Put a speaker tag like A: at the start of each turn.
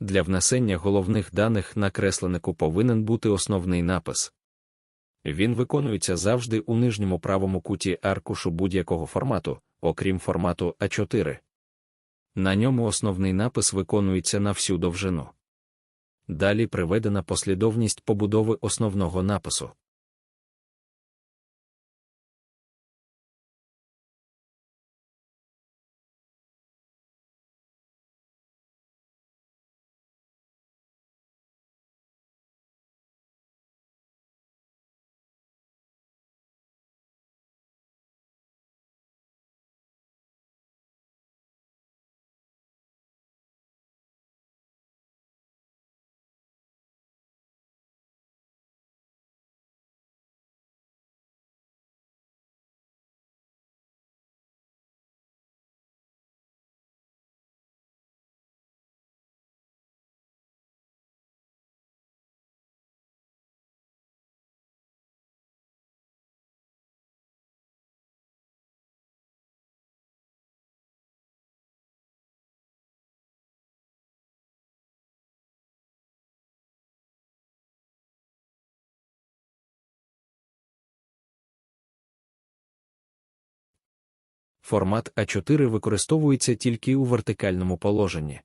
A: Для внесення головних даних на кресленику повинен бути основний напис. Він виконується завжди у нижньому правому куті аркушу будь-якого формату, окрім формату А4. На ньому основний напис виконується на всю довжину. Далі приведена послідовність побудови основного напису. Формат А4 використовується тільки у вертикальному положенні.